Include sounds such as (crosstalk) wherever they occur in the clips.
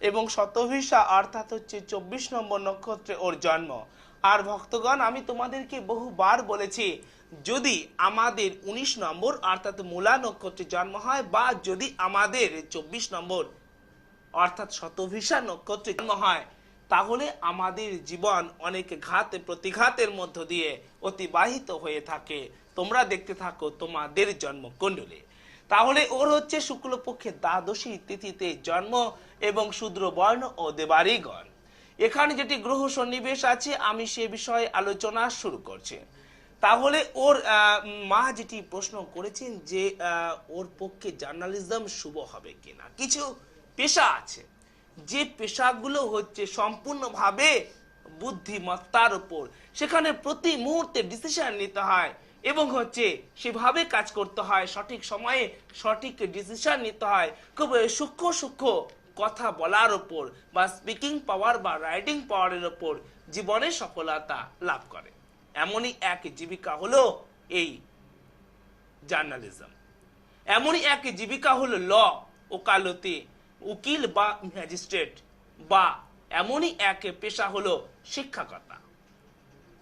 এবং শতভিসা অর্থাৎ হচ্ছে চব্বিশ নম্বর নক্ষত্রে ওর জন্ম। আর ভক্তগণ, আমি তোমাদেরকে বহুবার বলেছি, যদি আমাদের ১৯ নম্বর অর্থাৎ মূলা নক্ষত্রে জন্ম হয় বা যদি আমাদের চব্বিশ নম্বর অর্থাৎ শতভিসা নক্ষত্রে জন্ম হয়, তাহলে আমাদের জীবন অনেক ঘাত প্রতিঘাতের মধ্য দিয়ে অতিবাহিত হয়ে থাকে। তোমরা দেখতে থাকো তোমাদের জন্ম কুণ্ডলী তাহলে ওর হচ্ছে শুক্লপক্ষের দ্বাদশী তিথিতে জন্ম এবং শূদ্র বর্ণ ও দেবারিগণ এখানে যেটি গ্রহ সন্নিবেশ আছে, আমি সে বিষয়ে আলোচনা শুরু করছি। তাহলে ওর মা যেটি প্রশ্ন করেছেন যে ওর পক্ষে জার্নালিজম শুভ হবে কিনা, কিছু পেশা আছে। যে পেশাগুলো হচ্ছে সম্পূর্ণভাবে বুদ্ধিমত্তার উপর। সেখানে প্রতি মুহূর্তে ডিসিশন নিতে হয় এবং হচ্ছে সেভাবে কাজ করতে হয়, সঠিক সময়ে সঠিক ডিসিশন নিতে হয়। খুব সূক্ষ্ম সূক্ষ্ম কথা বলার ওপর বা স্পিকিং পাওয়ার বা রাইটিং পাওয়ারের ওপর জীবনে সফলতা লাভ করে। এমনই এক জীবিকা হলো এই জার্নালিজম এমনই এক জীবিকা হলো ল ওকালতি, উকিল বা ম্যাজিস্ট্রেট বা এমনই এক পেশা হলো শিক্ষকতা।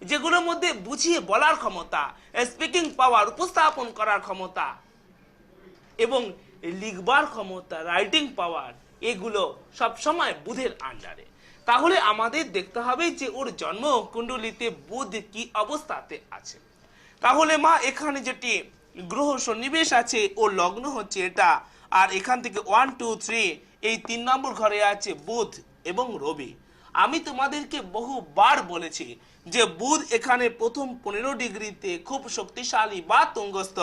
যেগুলোর মধ্যে বুঝিয়ে বলার ক্ষমতা স্পিকিং পাওয়ার উপস্থাপন করার ক্ষমতা, এবং লিখবার ক্ষমতা রাইটিং পাওয়ার এগুলো সব সময় বুধের আন্ডারে তাহলে আমাদের দেখতে হবে যে ওর জন্ম কুণ্ডলিতে বুধ কি অবস্থাতে আছে। তাহলে মা, এখানে যেটি গ্রহ সন্নিবেশ আছে, ও লগ্ন হচ্ছে এটা, আর এখান থেকে ওয়ান টু থ্রি এই তিন নম্বর ঘরে আছে বুধ এবং রবি। আমি তোমাদেরকে বহুবার বলেছি যে বুধ এখানে প্রথম পনেরো ডিগ্রিতে খুব শক্তিশালী বা তুঙ্গস্থ।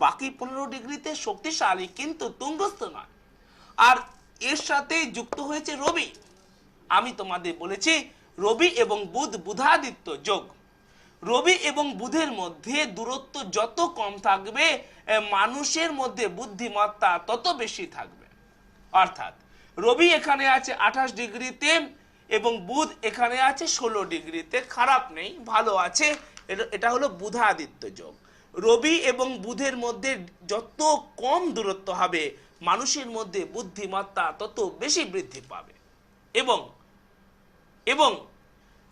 বাকি পনেরো ডিগ্রিতে শক্তিশালী কিন্তু তুঙ্গস্থ নয়। আর এর সাথে যুক্ত হয়েছে রবি। আমি তোমাদের বলেছি রবি এবং বুধ বুধাদিত্য যোগ। রবি এবং বুধের মধ্যে দূরত্ব যত কম থাকবে মানুষের মধ্যে বুদ্ধিমত্তা তত বেশি থাকবে। অর্থাৎ রবি এখানে আছে আঠাশ ডিগ্রিতে এবং বুধ এখানে আছে ষোলো ডিগ্রিতে, খারাপ নেই, ভালো আছে। এটা- হলো বুধাদিত্য যোগ। রবি এবং বুধের মধ্যে যত কম দূরত্ব হবে, মানুষের মধ্যে বুদ্ধিমত্তা তত বেশি বৃদ্ধি পাবে। এবং এবং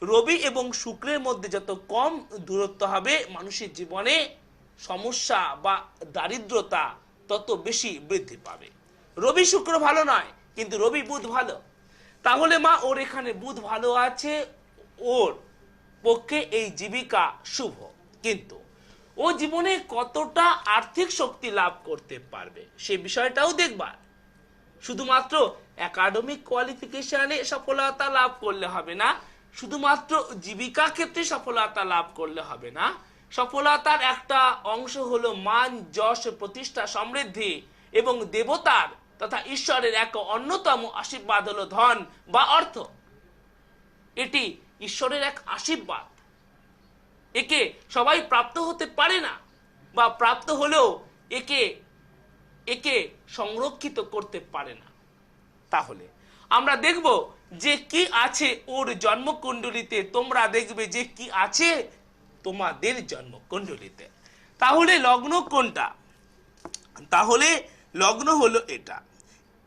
রবি এবং শুক্রের মধ্যে যত কম দূরত্ব হবে, মানুষের জীবনে সমস্যা বা দারিদ্রতা তত বেশি বৃদ্ধি পাবে। রবি শুক্র ভালো নয়, কিন্তু রবি বুধ ভালো। তাহলে মা, ওর এখানে বুধ ভালো আছে, ওর পক্ষে এই জীবিকা শুভ। কিন্তু ও জীবনে কতটা আর্থিক শক্তি লাভ করতে পারবে, সে বিষয়টাও দেখবার শুধুমাত্র একাডেমিক কোয়ালিফিকেশনে সফলতা লাভ করলে হবে না, শুধুমাত্র জীবিকা ক্ষেত্রে সফলতা লাভ করলে হবে না। সফলতার একটা অংশ হলো মান, যশ, প্রতিষ্ঠা, সমৃদ্ধি এবং দেবতার তথা ঈশ্বরের এক অন্যতম আশীর্বাদ হলো ধন বা অর্থ। এটি ঈশ্বরের এক আশীর্বাদ। একে সবাই প্রাপ্ত হতে পারে না বা প্রাপ্ত হলেও একে একে সংরক্ষিত করতে পারে না। তাহলে আমরা দেখব যে কি আছে ওর জন্মকুণ্ডলিতে। তোমরা দেখবে যে কি আছে তোমাদের জন্মকুণ্ডলিতে। তাহলে লগ্ন কোনটা? তাহলে লগ্ন হলো এটা।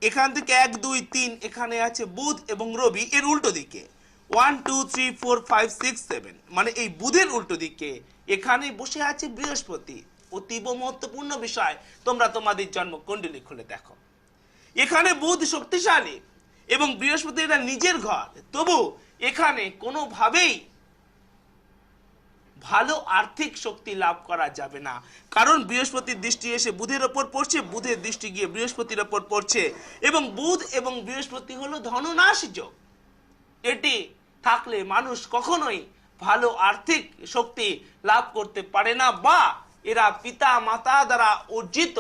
এখান থেকে এক, দুই, তিন, এখানে আছে বুধ এবং রবি, এর উল্টো দিকে। One two three four five six seven মানে এই বুধের উল্টো দিকে। এখানে বসে আছে বৃহস্পতি। অতীব মহত্বপূর্ণ বিষয়। তোমরা তোমাদের জন্মকুণ্ডলী খুলে দেখো। এখানে বুধ শক্তিশালী এবং বৃহস্পতি এটা নিজের ঘর। তবু এখানে কোনোভাবেই ভালো আর্থিক শক্তি লাভ করা যাবে না। কারণ বৃহস্পতির দৃষ্টি এসে বুধের ওপর পড়ছে, বুধের দৃষ্টি গিয়ে বৃহস্পতির ওপর পড়ছে। এবং বুধ এবং বৃহস্পতি হলো ধননাশ যোগ। এটি থাকলে মানুষ কখনোই ভালো আর্থিক শক্তি লাভ করতে পারে না বা এরা পিতা মাতা দ্বারা অর্জিত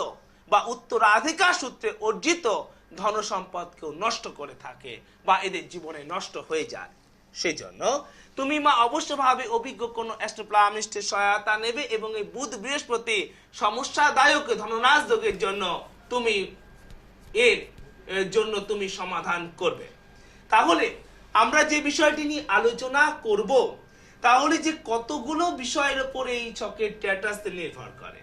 বা উত্তরাধিকার সূত্রে অর্জিত ধন সম্পদকেও নষ্ট করে থাকে বা এদের জীবনে নষ্ট হয়ে যায়। সেজন্য তুমি মা অবশ্যভাবে অভিজ্ঞ কোনো অ্যাস্ট্রোপ্লামিস্টের সহায়তা নেবে এবং এই বুধ বৃহস্পতি সমস্যাদায়ক ধননাশ যোগের জন্য তুমি এর জন্য তুমি সমাধান করবে। তাহলে আমরা যে বিষয়টি নিয়ে আলোচনা করব, তাহলে যে কতগুলো বিষয়ের উপরে এই ছকের স্ট্যাটাস নির্ভর করে।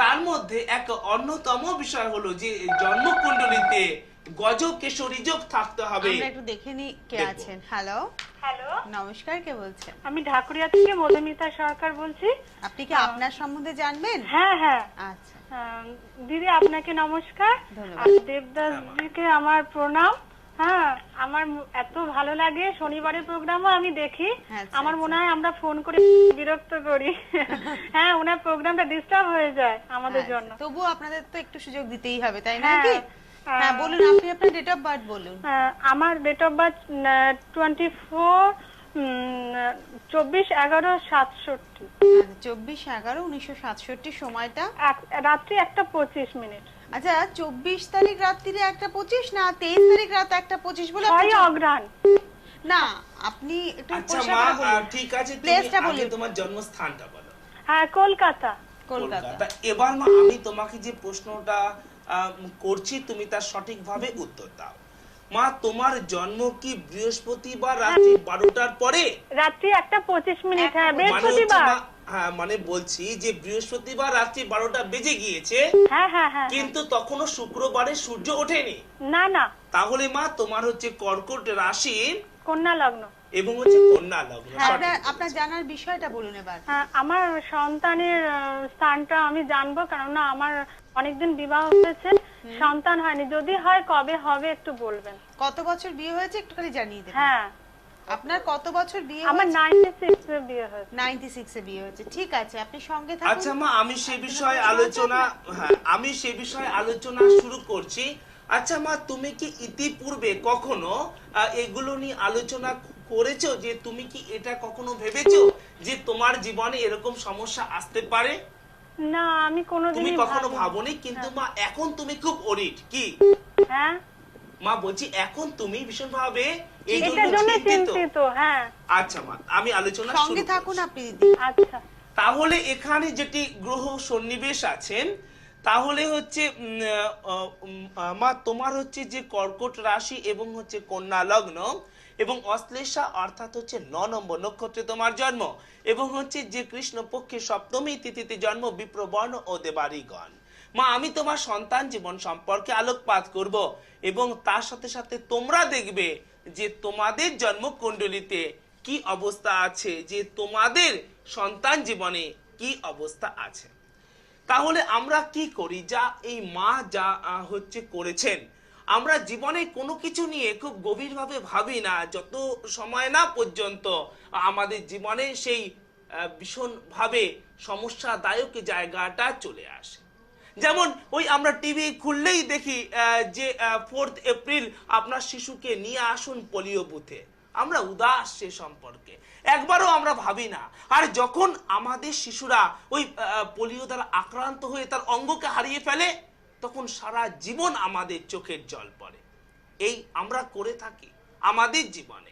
তার মধ্যে এক অন্যতম বিষয় হলো যে জন্মকুণ্ডলিতে গজ কেশরী যোগ থাকতে হবে। আমরা একটু দেখে নি কে আছেন। হ্যালো হ্যালো নমস্কার কে বলছেন? আমি ঢাকুরিয়া থেকে মধুমিতা সরকার বলছি। আপনি কি আপনার সম্বন্ধে জানবেন? হ্যাঁ হ্যাঁ। আচ্ছা। দিদি আপনাকে নমস্কার। আর দেবদাস জিকে আমার প্রণাম। হ্যাঁ আমার এত ভালো লাগে। শনিবারের প্রোগ্রামও আমি দেখি। আচ্ছা, আমার আচ্ছা। মনে হয় আমরা ফোন করে (laughs) বিরক্ত করি। (laughs) হ্যাঁ ওনার প্রোগ্রামটা ডিস্টার্ব হয়ে যায় আমাদের আচ্ছা, জন্য। তবুও আপনাদের তো একটু সুযোগ দিতেই হবে তাই না হ্যাঁ, কি? হ্যাঁ। হ্যাঁ বলুন আপনি আপনার ডেট অফ বার্থ বলুন। আমার date of birth twenty four চব্বিশ এগারো সাতষট্টি। চব্বিশ এগারো উনিশশো সাতষট্টি সময়টা? রাত্রি একটা পঁচিশ মিনিট। আচ্ছা চব্বিশ তারিখ রাত্রিরে একটা পঁচিশ না তেইশ তারিখ রাত একটা পঁচিশ বলে আপনি ছয় না আপনি একটু আচ্ছা। ঠিক আছে। তোমার জন্মস্থানটা বলো। হ্যাঁ কলকাতা। কলকাতা। এবার মা আমি তোমাকে যে প্রশ্নটা করছি তুমি তার সঠিকভাবে উত্তর দাও। মা তোমার জন্ম কি বৃহস্পতিবার রাত্রি বারোটার পরে? রাত্রি একটা পঁচিশ মিনিট হ্যাঁ মানে বৃহস্পতিবার। হ্যাঁ মানে বলছি যে বৃহস্পতিবার রাত্রি বারোটা বেজে গিয়েছে হ্যাঁ হ্যাঁ হ্যাঁ কিন্তু তখনও শুক্রবারে সূর্য ওঠেনি। না না। তাহলে মা তোমার হচ্ছে কর্কট রাশি কন্যা লগ্ন। এবং হচ্ছে কন্যা লগ্ন হ্যাঁ, আপনার জানার বিষয়টা বলুন এবার। হ্যাঁ আমার সন্তানের স্থানটা আমি জানব কেননা আমার অনেকদিন বিবাহ হয়েছে। সন্তান হয়নি। যদি হয় কবে হবে একটু বলবেন। কত বছর বিয়ে হয়েছে একটুখানি জানিয়ে দেবেন। হ্যাঁ। আপনার কত বছর বিয়ে আমার হয়েছে? নাইনটি সিক্স এ বিয়ে হয়েছে। নাইনটি সিক্সে বিয়ে হয়েছে। ঠিক আছে আপনি সঙ্গে থাকুন। আচ্ছা মা আমি সে বিষয়ে আলোচনা হ্যাঁ আমি সে বিষয়ে আলোচনা শুরু করছি। আচ্ছা মা তুমি কি ইতিপূর্বে কখনো এগুলো নিয়ে আলোচনা করেছ যে তুমি কি এটা কখনো ভেবেছো যে তোমার জীবনে এরকম সমস্যা আসতে পারে? না আমি তুমি কখনো ভাবনি। কিন্তু মা এখন তুমি খুব অরিট কি? হ্যাঁ? মা বলছি এখন তুমি ভীষণ ভাবে এই জন্য চিন্তিত। হ্যাঁ। আচ্ছা মা আমি আলোচনা সঙ্গে থাকুন আপনি দিদি। আচ্ছা। তাহলে এখানে যেটি গ্রহ সন্নিবেশ আছেন তাহলে হচ্ছে মা তোমার হচ্ছে যে কর্কট রাশি এবং হচ্ছে কন্যা লগ্ন এবং অশ্লেষা অর্থাৎ হচ্ছে ন নম্বর নক্ষত্রে তোমার জন্ম এবং হচ্ছে যে কৃষ্ণ পক্ষে সপ্তমী তিথিতে জন্ম বিপ্রবর্ণ ও দেবারিগণ মা, আমি তোমার সন্তান জীবন সম্পর্কে আলোকপাত করব এবং তার সাথে সাথে তোমরা দেখবে যে তোমাদের জন্ম কুণ্ডলিতে কি অবস্থা আছে, যে তোমাদের সন্তান জীবনে কি অবস্থা আছে। তাহলে আমরা কি করি? যা এই মা, যা হচ্ছে করেছেন আমরা জীবনে কোনো কিছু নিয়ে খুব গভীরভাবে ভাবি না, যত সময় না পর্যন্ত আমাদের জীবনে সেই ভীষণভাবে সমস্যাদায়ক জায়গাটা চলে আসে। যেমন ওই আমরা টিভি খুললেই দেখি যে ফোর্থ এপ্রিল আপনার শিশুকে নিয়ে আসুন পোলিও বুথে আমরা উদাস সে সম্পর্কে। একবারও আমরা ভাবি না। আর যখন আমাদের শিশুরা ওই পোলিও দ্বারা আক্রান্ত হয়ে তার অঙ্গকে হারিয়ে ফেলে তখন সারা জীবন আমাদের চোখের জল পড়ে। এই আমরা করে থাকি আমাদের জীবনে।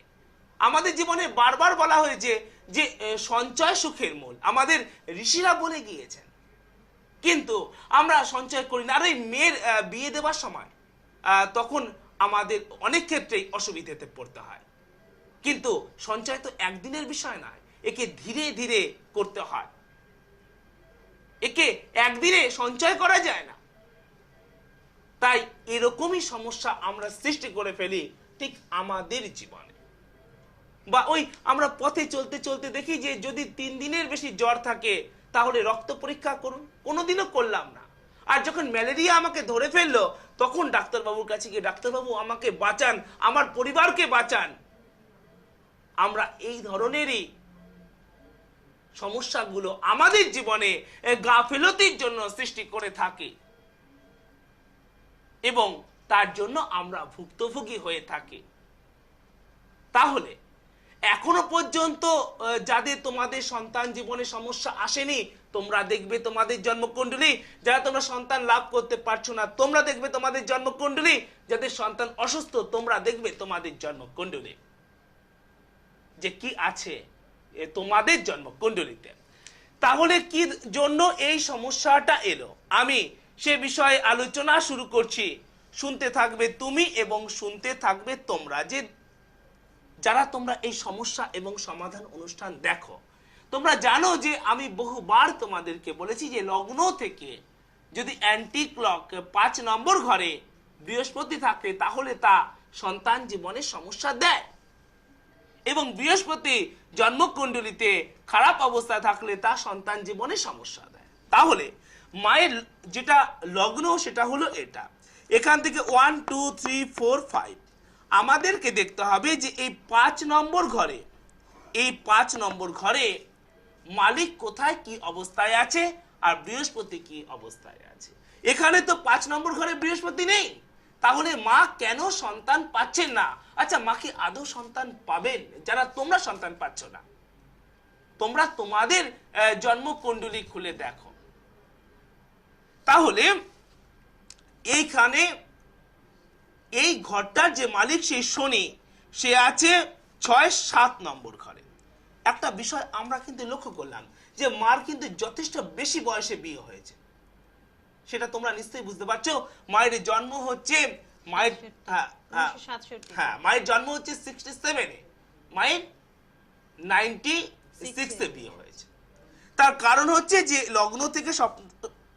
আমাদের জীবনে বারবার বলা হয়েছে যে সঞ্চয় সুখের মূল। আমাদের ঋষিরা বলে গিয়েছেন। কিন্তু আমরা সঞ্চয় করি না। আর এই মেয়ের বিয়ে দেওয়ার সময় তখন আমাদের অনেক ক্ষেত্রেই অসুবিধাতে পড়তে হয়। কিন্তু সঞ্চয় তো একদিনের বিষয় নয়, একে ধীরে ধীরে করতে হয়। একে একদিনে সঞ্চয় করা যায় না। তাই এরকমই সমস্যা আমরা সৃষ্টি করে ফেলি ঠিক আমাদের জীবনে। বা ওই আমরা পথে চলতে চলতে দেখি যে যদি তিন দিনের বেশি জ্বর থাকে, তাহলে রক্ত পরীক্ষা করুন। কোনোদিনও করলাম না। আর যখন ম্যালেরিয়া আমাকে ধরে ফেলল, তখন ডাক্তারবাবুর কাছে গিয়ে, ডাক্তারবাবু, আমাকে বাঁচান, আমার পরিবারকে বাঁচান। আমরা এই ধরনেরই সমস্যাগুলো আমাদের জীবনে গাফিলতির জন্য সৃষ্টি করে থাকি। এবং তার জন্য আমরা ভুক্তভোগী হয়ে থাকি। তাহলে, এখনও পর্যন্ত যাদের তোমাদের সন্তান জীবনে সমস্যা আসেনি, তোমরা দেখবে তোমাদের জন্মকুণ্ডলী, যারা তোমরা সন্তান লাভ করতে পারছ না, তোমরা দেখবে তোমাদের জন্মকুণ্ডলী, যাদের সন্তান অসুস্থ, তোমরা দেখবে তোমাদের জন্মকুণ্ডলী। যে কি আছে তোমাদের জন্মকুণ্ডলীতে। তাহলে কি জন্য এই সমস্যাটা এলো? আমি সে বিষয়ে আলোচনা শুরু করছি। শুনতে থাকবে তুমি এবং শুনতে থাকবে তোমরা। যে যারা তোমরা এই সমস্যা এবং সমাধান অনুষ্ঠান দেখো, তোমরা জানো যে আমি বহুবার তোমাদেরকে বলেছি যে লগ্ন থেকে যদি অ্যান্টি ক্লক পাঁচ নম্বর ঘরে বৃহস্পতি থাকে, তাহলে তা সন্তান জীবনে সমস্যা দেয়। এবং বৃহস্পতি জন্মকুণ্ডলিতে খারাপ অবস্থায় থাকলে তা সন্তান জীবনে সমস্যা দেয়। তাহলে মায়ের যেটা লগ্ন, সেটা হলো এটা। এখান থেকে one two three four five আমাদেরকে দেখতে হবে যে এই পাঁচ নম্বর ঘরে, এই পাঁচ নম্বর ঘরে মালিক কোথায়, কি অবস্থায় আছে, আর বৃহস্পতি কি অবস্থায় আছে। এখানে তো পাঁচ নম্বর ঘরে বৃহস্পতি নেই। তাহলে মা কেন সন্তান পাচ্ছেন না? আচ্ছা মা কি আদৌ সন্তান পাবেন? যারা তোমরা সন্তান পাচ্ছ না। তোমরা তোমাদের জন্মকুণ্ডলী খুলে দেখো। তাহলে এইখানে এই ঘরটার যে মালিক সেই শনি সে আছে ছয় সাত নম্বর ঘরে। একটা বিষয় আমরা কিন্তু লক্ষ্য করলাম যে মার কিন্তু যথেষ্ট বেশি বয়সে বিয়ে হয়েছে। সেটা তোমরা নিশ্চয়ই বুঝতে পারছ মায়ের জন্ম হচ্ছে মায়ের হ্যাঁ হ্যাঁ হ্যাঁ মায়ের জন্ম হচ্ছে সিক্সটি সেভেনে মায়ের নাইনটি সিক্সে বিয়ে হয়েছে। তার কারণ হচ্ছে যে লগ্ন থেকে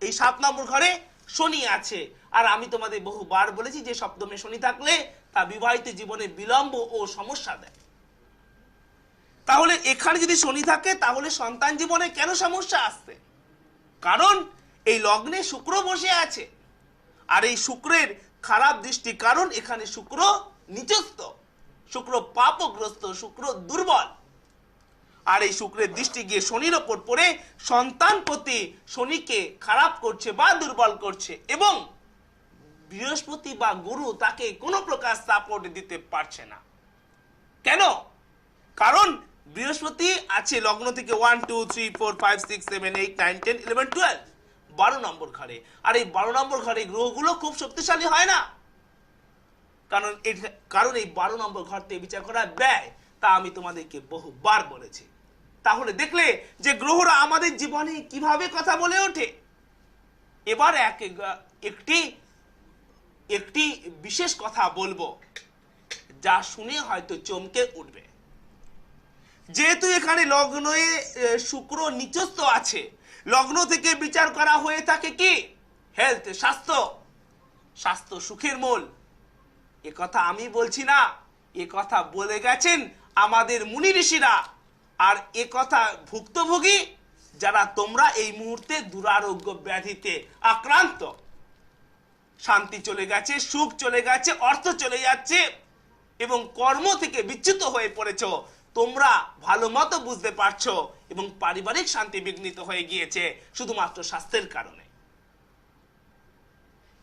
এই সাত নম্বর ঘরে শনি আছে। আর আমি তোমাদের বহুবার বলেছি, যে সপ্তমে শনি থাকলে তা বিবাহিত জীবনে বিলম্ব ও সমস্যা দেয়। তাহলে এখানে যদি শনি থাকে, তাহলে সন্তান জীবনে কেন সমস্যা আসছে? কারণ এই লগ্নে শুক্র বসে আছে। আর এই শুক্রের খারাপ দৃষ্টি কারণ এখানে শুক্র নিচস্ত শুক্র পাপগ্রস্ত, শুক্র দুর্বল। আর এই শুক্রের দৃষ্টি গিয়ে শনির ওপর পড়ে সন্তান প্রতি শনিকে খারাপ করছে বা দুর্বল করছে এবং বৃহস্পতি বা গুরু তাকে কোনো প্রকার সাপোর্ট দিতে পারছে না। কেন? কারণ বৃহস্পতি আছে লগ্ন থেকে one two three four five six seven eight nine ten eleven twelve বারো নম্বর ঘরে। আর এই বারো নম্বর ঘরে গ্রহগুলো খুব শক্তিশালী হয় না। কারণ এটা- কারণ এই বারো নম্বর ঘর থেকে বিচার করা ব্যয় তা আমি তোমাদেরকে বহুবার বলেছি। তাহলে দেখলে যে গ্রহরা আমাদের জীবনে কীভাবে কথা বলে ওঠে। এবার এক, একটি একটি বিশেষ কথা বলব, যা শুনে হয়তো চমকে উঠবে। যেহেতু এখানে লগ্নে শুক্র নিচস্থ আছে, লগ্ন থেকে বিচার করা হয়ে থাকে কি? হেলথ স্বাস্থ্য। স্বাস্থ্য সুখের মূল। এ কথা আমি বলছি না, এ কথা বলে গেছেন আমাদের মুনি ঋষিরা। আর এ কথা ভুক্তভোগী, যারা তোমরা এই মুহূর্তে দুরারোগ্য ব্যাধিতে আক্রান্ত। শান্তি চলে গেছে, সুখ চলে গেছে, অর্থ চলে যাচ্ছে এবং কর্ম থেকে বিচ্যুত হয়ে পড়েছ। তোমরা ভালো মতো বুঝতে পারছ এবং পারিবারিক শান্তি বিঘ্নিত হয়ে গিয়েছে, শুধুমাত্র স্বাস্থ্যের কারণে।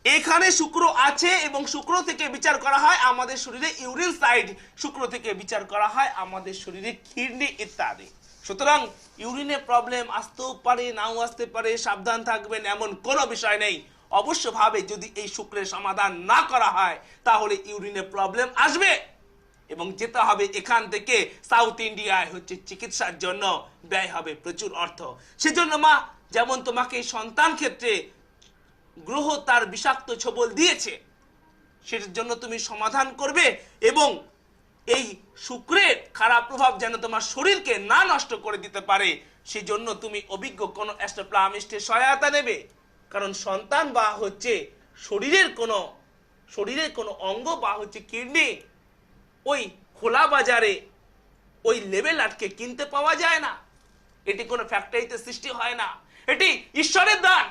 এখানে শুক্র আছে এবং শুক্র থেকে বিচার করা হয় আমাদের শরীরে ইউরিন সাইড, শুক্র থেকে বিচার করা হয় আমাদের শরীরে কিডনি ইত্যাদি। সুতরাং ইউরিনে প্রবলেম আসতেও পারে, নাও আসতে পারে, সাবধান থাকবেন, এমন কোনো বিষয় নেই। অবশ্যভাবে যদি এই শুক্রের সমাধান না করা হয়, তাহলে ইউরিনে প্রবলেম আসবে। এবং যেতে হবে এখান থেকে, সাউথ ইন্ডিয়ায় হচ্ছে চিকিৎসার জন্য, ব্যয় হবে প্রচুর অর্থ। সেজন্য মা, যেমন তোমাকে সন্তান ক্ষেত্রে গ্রহ তার বিষাক্ত ছবল দিয়েছে। সেটার জন্য তুমি সমাধান করবে এবং এই শুক্রের খারাপ প্রভাব যেন তোমার শরীরকে না নষ্ট করে দিতে পারে, সেজন্য তুমি অভিজ্ঞ কোনো অ্যাস্ট্রোপ্লামিস্টের সহায়তা নেবে। কারণ সন্তান বা হচ্ছে শরীরের কোনো শরীরের কোনো অঙ্গ বা হচ্ছে কিডনি ওই খোলা বাজারে ওই লেভেল আটকে কিনতে পাওয়া যায় না। এটি কোনো ফ্যাক্টরিতে সৃষ্টি হয় না। এটি ঈশ্বরের দান।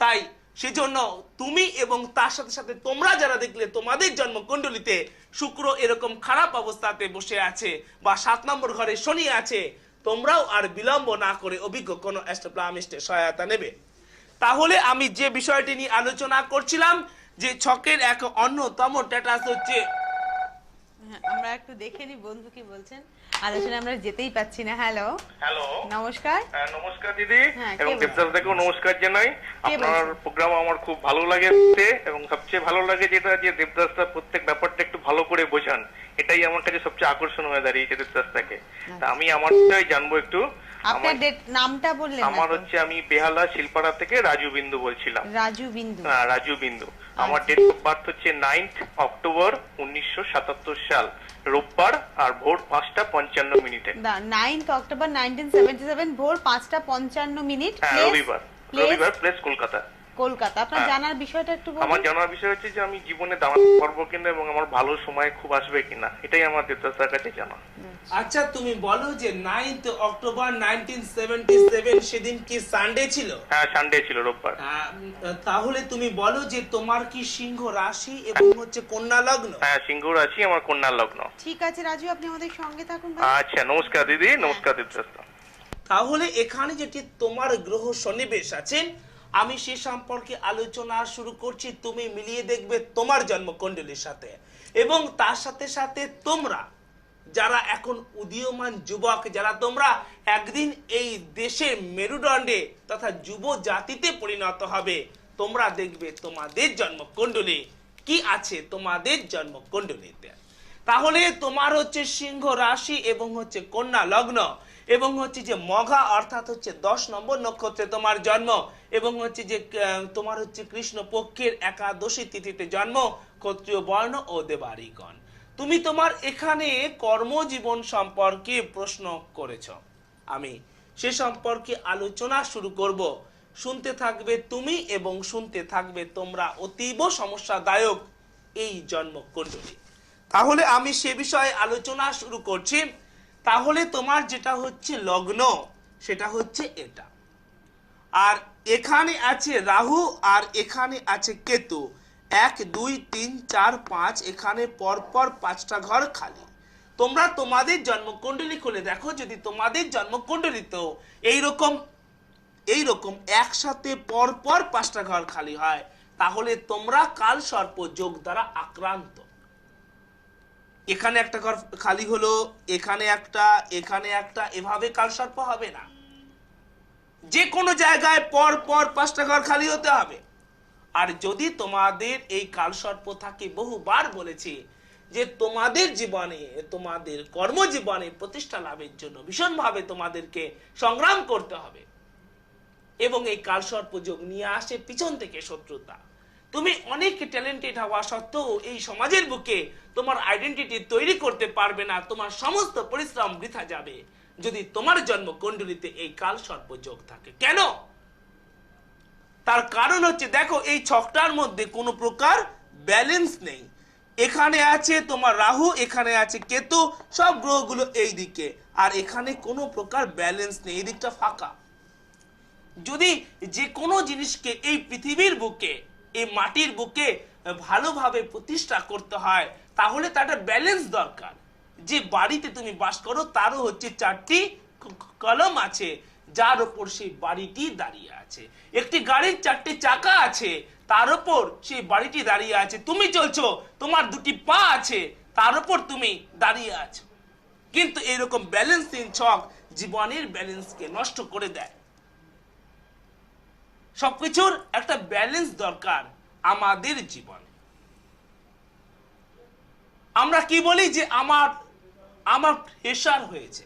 তাই সেজন্য তুমি এবং তার সাথে সাথে তোমরা যারা দেখলে তোমাদের জন্মকুণ্ডলিতে শুক্র এরকম খারাপ অবস্থাতে বসে আছে বা সাত নম্বর ঘরে শনি আছে, তোমরাও আর বিলম্ব না করে অভিজ্ঞ কোনো অ্যাস্ট্রোপ্লামিস্টের সহায়তা নেবে। তাহলে আমি যে বিষয়টি নিয়ে আলোচনা করছিলাম, যে ছকের এক অন্যতম স্ট্যাটাস হচ্ছে আমরা একটু দেখে নি বন্ধু কি বলছেন। আলোচনা আমরা যেতেই পাচ্ছি না। হ্যালো হ্যালো নমস্কার। হ্যাঁ, নমস্কার দিদি। হ্যাঁ, এবং দেবদাস দেখো নমস্কার জানাই। আপনার প্রোগ্রাম আমার খুব ভালো লাগে এবং সবচেয়ে ভালো লাগে যেটা যে দেবদাসদা প্রত্যেক ব্যাপারটা একটু ভালো করে বোঝান। এটাই আমার কাছে সবচেয়ে আকর্ষণ হয়ে দাঁড়িয়েছে দেবদাস তাকে তা আমি আমারটাই জানব একটু। আপনার নামটা বললেন আমার হচ্ছে আমি বেহালা শিলপাড়া থেকে রাজু বিন্দু বলছিলাম। রাজু বিন্দু। হ্যাঁ, রাজু বিন্দু। আমার আচ্ছা। ডেট অফ বার্থ হচ্ছে নাইনথ অক্টোবর উনিশশো সাতাত্তর সাল রোববার আর ভোর পাঁচটা পঞ্চান্ন মিনিটে। Ninth October nineteen seventy seven ভোর পাঁচটা পঞ্চান্ন মিনিট হ্যাঁ রবিবার। রবিবার প্লেস কলকাতা। কলকাতা। আপনার হ্যাঁ। জানার বিষয়টা একটু আমার জানার বিষয় হচ্ছে যে আমি জীবনে দাঁড়াতে পারব কিনা এবং আমার ভালো সময় খুব আসবে কিনা এটাই আমার দেবদাসের কাছে জানা আচ্ছা তুমি বলো যে ninth October nineteen seventy seven সেদিন কি সানডে ছিল? হ্যাঁ সানডে ছিল রোববার। তাহলে তুমি বলো যে তোমার কি সিংহ রাশি এবং হচ্ছে কন্যা লগ্ন? হ্যাঁ সিংহ রাশি আমার কন্যা লগ্ন। ঠিক আছে রাজু আপনি আমাদের সঙ্গে থাকুন আচ্ছা নমস্কার দিদি নমস্কার দেবদাস তাহলে এখানে যেটি তোমার গ্রহ সন্নিবেশ আছে আমি সে সম্পর্কে আলোচনা শুরু করছি, তুমি মিলিয়ে দেখবে তোমার জন্মকুণ্ডলীর সাথে। এবং তার সাথে সাথে তোমরা, যারা এখন উদীয়মান যুবক, যারা তোমরা একদিন এই দেশের মেরুদণ্ডে তথা যুব জাতিতে পরিণত হবে, তোমরা দেখবে তোমাদের জন্মকুণ্ডলী কি আছে তোমাদের জন্মকুণ্ডলীতে। তাহলে তোমার হচ্ছে সিংহ রাশি এবং হচ্ছে কন্যা লগ্ন। এবং হচ্ছে যে মঘা অর্থাৎ হচ্ছে দশ নম্বর নক্ষত্রে তোমার জন্ম এবং হচ্ছে যে তোমার হচ্ছে কৃষ্ণ পক্ষের একাদশী তিথিতে জন্ম ক্ষত্রিয় বর্ণ ও দেবারিগণ তুমি তোমার এখানে কর্মজীবন সম্পর্কে প্রশ্ন করেছ। আমি সে সম্পর্কে আলোচনা শুরু করব। শুনতে থাকবে তুমি এবং শুনতে থাকবে তোমরা অতীব সমস্যাদায়ক এই জন্মকুণ্ডলী। তাহলে আমি সে বিষয়ে আলোচনা শুরু করছি। তাহলে তোমার যেটা হচ্ছে লগ্ন, সেটা হচ্ছে এটা। আর এখানে আছে রাহু, আর এখানে আছে কেতু। এক, দুই, তিন, চার, পাঁচ, এখানে পরপর পাঁচটা ঘর খালি। তোমরা তোমাদের জন্মকুণ্ডলী খুলে দেখো, যদি তোমাদের জন্মকুণ্ডলীতেও এইরকম এইরকম একসাথে পরপর পাঁচটা ঘর খালি হয়, তাহলে তোমরা কাল সর্প যোগ দ্বারা আক্রান্ত। এখানে একটা ঘর খালি হলো, এখানে একটা এখানে একটা, এভাবে কালসর্প হবে না। যে কোনো জায়গায় পর পর পাঁচটা ঘর খালি হতে হবে। আর যদি তোমাদের এই কালসর্প থাকে, বহুবার বলেছি যে তোমাদের জীবনে, তোমাদের কর্মজীবনে প্রতিষ্ঠা লাভের জন্য ভীষণভাবে তোমাদেরকে সংগ্রাম করতে হবে। এবং এই কালসর্প যোগ নিয়ে আসে পিছন থেকে শত্রুতা। তুমি অনেক ট্যালেন্টেড হওয়া সত্ত্বেও এই সমাজের বুকে তোমার আইডেন্টিটি তৈরি করতে পারবে না, তোমার সমস্ত পরিশ্রম বৃথা যাবে। যদি তোমার জন্ম কুণ্ডলিতে এই কালসর্প যোগ থাকে, কেন? তার কারণ হচ্ছে, দেখো, এই ছকটার মধ্যে কোনো প্রকার ব্যালেন্স নেই। এখানে আছে তোমার রাহু, এখানে আছে কেতু, সব গ্রহগুলো এই দিকে। আর এখানে কোনো প্রকার ব্যালেন্স নেই, এই দিকটা ফাঁকা। যদি যে কোনো জিনিসকে এই পৃথিবীর বুকে এই মাটির বুকে ভালোভাবে প্রতিষ্ঠা করতে হয়, তাহলে তার একটা ব্যালেন্স দরকার। যে বাড়িতে তুমি বাস করো, তারও হচ্ছে চারটি কলম আছে, যার ওপর সেই বাড়িটি দাঁড়িয়ে আছে। একটি গাড়ির চারটি চাকা আছে, তার ওপর সেই বাড়িটি দাঁড়িয়ে আছে। তুমি চলছো, তোমার দুটি পা আছে, তার উপর তুমি দাঁড়িয়ে আছো। কিন্তু এরকম ব্যালেন্সিং ছক জীবনের ব্যালেন্সকে নষ্ট করে দেয়। সবকিছুর একটা ব্যালেন্স দরকার আমাদের জীবনে। আমরা কি বলি যে আমার আমার প্রেশার হয়েছে।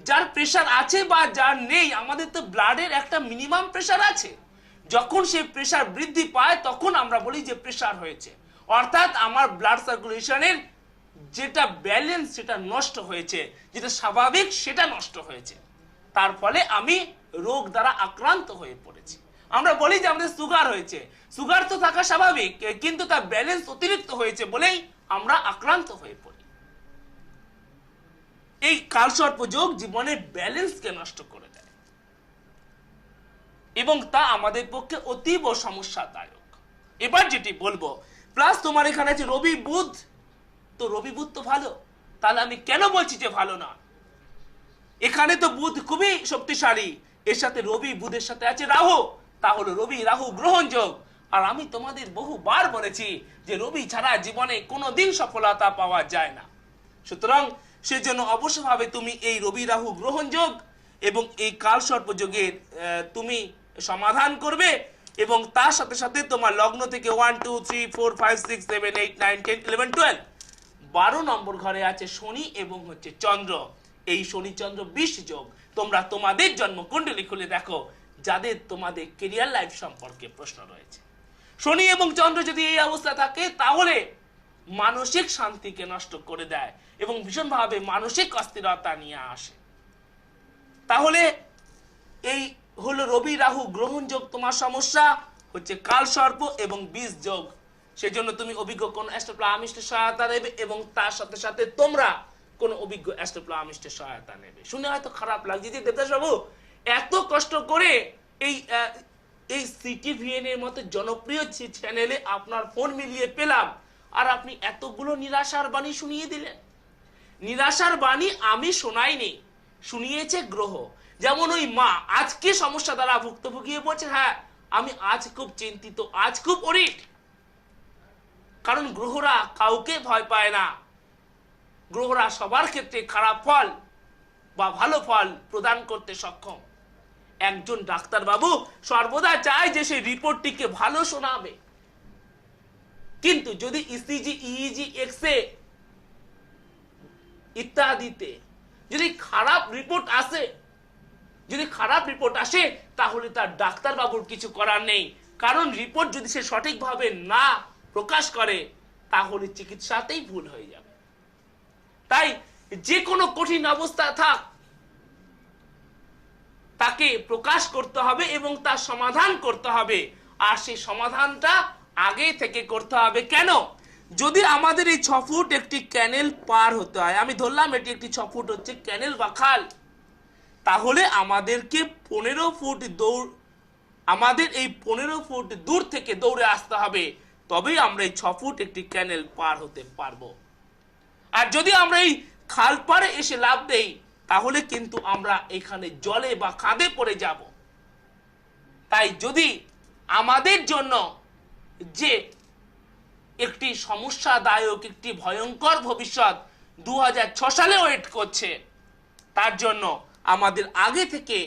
যার প্রেশার আছে বা যার নেই, আমাদের তো ব্লাডের একটা মিনিমাম প্রেশার আছে। যখন সেই প্রেশার বৃদ্ধি পায়, তখন আমরা বলি যে প্রেশার হয়েছে। অর্থাৎ আমার ব্লাড সার্কুলেশনের যেটা ব্যালেন্স সেটা নষ্ট হয়েছে। যেটা স্বাভাবিক, সেটা নষ্ট হয়েছে। তার ফলে আমি রোগ দ্বারা আক্রান্ত হয়ে পড়েছি। আমরা বলি যে আমাদের সুগার হয়েছে। সুগার তো থাকা স্বাভাবিক কিন্তু তার ব্যালেন্স অতিরিক্ত হয়েছে বলেই আমরা আক্রান্ত হয়ে পড়ি। এই কালসর্প যোগ জীবনের ব্যালেন্সকে নষ্ট করে দেয়। এবং তা আমাদের পক্ষে অতীব সমস্যাদায়ক। এবার যেটি বলব প্লাস তোমার এখানে আছে রবি বুধ। তো রবি বুধ তো ভালো। তাহলে আমি কেন বলছি যে ভালো না এখানে তো বুধ খুবই শক্তিশালী। এর সাথে রবি বুধের সাথে আছে রাহু। তাহলে রবি রাহু গ্রহণযোগ। আর আমি তোমাদের বহুবার বলেছি যে রবি ছাড়া জীবনে কোনো দিন সফলতা পাওয়া যায় না। সুতরাং সেজন্য অবশ্যভাবে তুমি এই রবি রাহু গ্রহণযোগ এবং এই কাল সর্প যোগের আহ, তুমি সমাধান করবে এবং তার সাথে সাথে তোমার লগ্ন থেকে one two three four five six seven eight nine ten eleven twelve বারো নম্বর ঘরে আছে শনি এবং হচ্ছে চন্দ্র। এই শনি চন্দ্র বিষ যোগ, তোমরা তোমাদের জন্ম কুণ্ডলী খুলে দেখো, যাদের তোমাদের কেরিয়ার লাইফ সম্পর্কে প্রশ্ন রয়েছে। শনি এবং চন্দ্র যদি এই অবস্থা থাকে, তাহলে মানসিক শান্তিকে নষ্ট করে দেয় এবং ভীষণভাবে মানসিক অস্থিরতা নিয়ে আসে। তাহলে এই হলো রবি, রাহু, গ্রহণ যোগ তোমার সমস্যা, হচ্ছে কাল সর্প এবং বীজ যোগ। সেজন্য তুমি অভিজ্ঞ কোন সহায়তা নেবে এবং তার সাথে সাথে তোমরা কোন অভিজ্ঞ অ্যাস্ট্রোপ্লামিস্টের সহায়তা নেবে। শুনে হয়তো খারাপ লাগছে যে দেবদাস বাবু এত কষ্ট করে এই এই সিটিভিএন এর মতো জনপ্রিয় চ্যানেলে আপনার ফোন মিলিয়ে পেলাম আর আপনি এতগুলো নিরাশার বাণী শুনিয়ে দিলেন। নিরাশার বাণী আমি শোনাইনি, শুনিয়েছে গ্রহ। যেমন ওই মা, আজকে সমস্যা দ্বারা ভুক্তভোগী বলছে হ্যাঁ আমি আজ খুব চিন্তিত, আজ খুব অরিট কারণ গ্রহরা কাউকে ভয় পায় না। গ্রহরা সবার ক্ষেত্রে খারাপ ফল বা ভালো ফল প্রদান করতে সক্ষম। একজন ডাক্তার বাবু সর্বদা চায় যে সেই রিপোর্টটিকে ভালো শোনাবে। কিন্তু যদি ইসিজি ইইজি এক্সে ইত্যাদিতে যদি খারাপ রিপোর্ট আসে, যদি খারাপ রিপোর্ট আসে, তাহলে তার ডাক্তার বাবুর কিছু করার নেই। কারণ রিপোর্ট যদি সে সঠিকভাবে না প্রকাশ করে, তাহলে চিকিৎসাতেই ভুল হয়ে যাবে। তাই যে কোনো কঠিন অবস্থা থাক, তাকে প্রকাশ করতে হবে এবং তার সমাধান করতে হবে। আর সেই সমাধানটা আগে থেকে করতে হবে। কেন? যদি আমাদের এই ছ ফুট একটি ক্যানেল পার হতে হয়, আমি ধরলাম এটি একটি ছ ফুট হচ্ছে ক্যানেল বা খাল, তাহলে আমাদেরকে পনেরো ফুট দৌড়, আমাদের এই পনেরো ফুট দূর থেকে দৌড়ে আসতে হবে। তবেই আমরা এই ছ ফুট একটি ক্যানেল পার হতে পারব। আর যদি আমরা এই খাল পাড়ে এসে লাভ দেই, তাহলে কিন্তু আমরা এখানে জলে বা কাঁধে পড়ে যাব। তাই যদি আমাদের জন্য যে একটি সমস্যাদায়ক, একটি ভয়ঙ্কর ভবিষ্যৎ দু সালে ওয়েট করছে, তার জন্য আমাদের আগে থেকে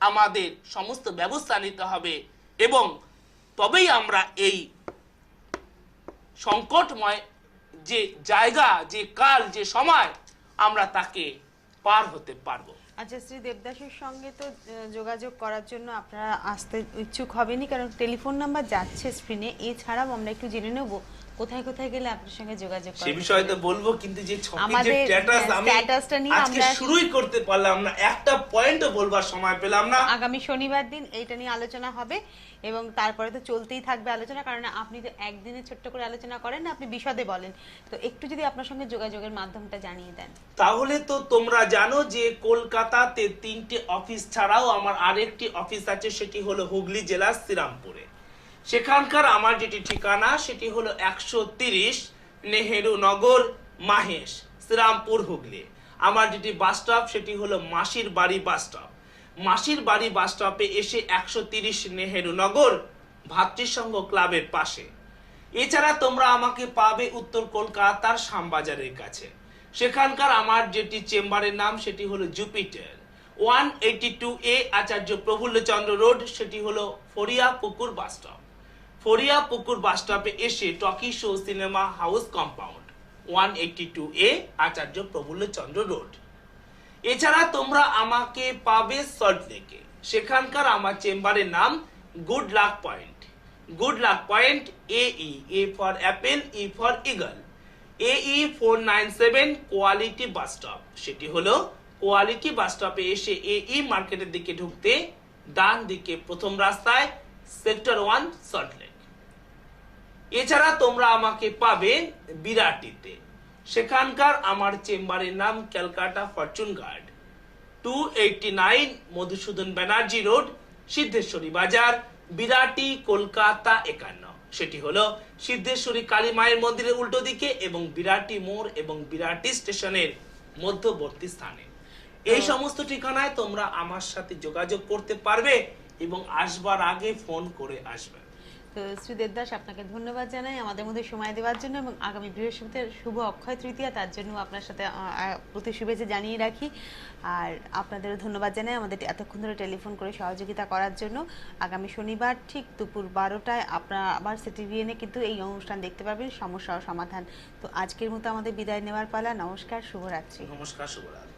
আমাদের সমস্ত ব্যবস্থা নিতে হবে এবং তবেই আমরা এই সংকটময় যে জায়গা, যে কাল, যে সময় আমরা তাকে পার হতে পারব। আচ্ছা শ্রী দেবদাসের সঙ্গে তো যোগাযোগ করার জন্য আপনারা আসতে ইচ্ছুক হবেনই, কারণ টেলিফোন নাম্বার যাচ্ছে স্ক্রিনে এছাড়াও আমরা একটু জেনে নেব কোথায় কোথায় গেলে আপনার সঙ্গে যোগাযোগ সে বিষয়ে তো বলব কিন্তু যে আমাদের, স্ট্যাটাস আমি স্ট্যাটাসটা নিয়ে আজকে আমরা- শুরুই করতে পারলাম না। একটা পয়েন্টও বলবার সময় পেলাম না। আগামী শনিবার দিন এইটা নিয়ে আলোচনা হবে এবং তারপরে তো চলতেই থাকবে আলোচনা কারণ আপনি তো একদিনে ছোট্ট করে আলোচনা করেন না আপনি বিশদে বলেন। তো একটু যদি আপনার সঙ্গে যোগাযোগের মাধ্যমটা জানিয়ে দেন। তাহলে তো তোমরা জানো যে কলকাতাতে তিনটে অফিস ছাড়াও আমার আরেকটি অফিস আছে সেটি হলো হুগলি জেলার শ্রীরামপুরে। সেখানকার আমার যেটি ঠিকানা, সেটি হলো একশো তিরিশ নেহেরু নগর, মাহেশ, শ্রীরামপুর, হুগলি। আমার যেটি বাস স্টপ, সেটি হলো মাসির বাড়ি বাস স্টপ। মাসির বাড়ি বাস স্টপে এসে একশো তিরিশ নেহেরু নগর, ভাতৃসংঘ ক্লাবের পাশে। এছাড়া তোমরা আমাকে পাবে উত্তর কলকাতার শ্যামবাজারের কাছে। সেখানকার আমার যেটি চেম্বারের নাম, সেটি হলো Jupiter. One eighty two A Acharya Prafullachandra road, সেটি হলো ফরিয়া পুকুর বাস স্টপ। ফরিয়া পুকুর বাস স্টপে এসে talkie show cinema house compound one eighty two A Acharya Prafullachandra road. এছাড়া তোমরা আমাকে পাবে সল্ট লেকে সেখানকার আমার চেম্বারের নাম good luck point good luck point A E A for apple E for eagle A E four nine seven quality bus stop সেটি হলো কোয়ালিটি বাস স্টপে এসে এ ই মার্কেটের দিকে ঢুকতে ডান দিকে প্রথম রাস্তায় সেক্টর ওয়ান সল্ট লেক এছাড়া তোমরা আমাকে পাবে বিরাটিতে। সেখানকার আমার চেম্বারের নাম Calcutta fortune guard. Two eighty nine Madhusudan Banerjee road, Siddheshwari বাজার, বিরাটি কলকাতা একান্ন। সেটি হলো সিদ্ধেশ্বরী কালী মায়ের মন্দিরের উল্টো দিকে এবং বিরাটি মোড় এবং বিরাটি স্টেশনের মধ্যবর্তী স্থানে। এই সমস্ত ঠিকানায় তোমরা আমার সাথে যোগাযোগ করতে পারবে এবং আসবার আগে ফোন করে আসবে। তো শ্রী দেবদাস, আপনাকে ধন্যবাদ জানাই আমাদের মধ্যে সময় দেওয়ার জন্য এবং আগামী বৃহস্পতিবার শুভ অক্ষয় তৃতীয়া, তার জন্য আপনার সাথে প্রতি শুভেচ্ছা জানিয়ে রাখি। আর আপনাদেরও ধন্যবাদ জানাই আমাদের এতক্ষণ ধরে টেলিফোন করে সহযোগিতা করার জন্য। আগামী শনিবার ঠিক দুপুর বারোটায় আপনারা আবার সিটিভিএনে কিন্তু এই অনুষ্ঠান দেখতে পাবেন, সমস্যা ও সমাধান। তো আজকের মতো আমাদের বিদায় নেওয়ার পালা। নমস্কার, শুভরাত্রি। নমস্কার, শুভরাত্রি।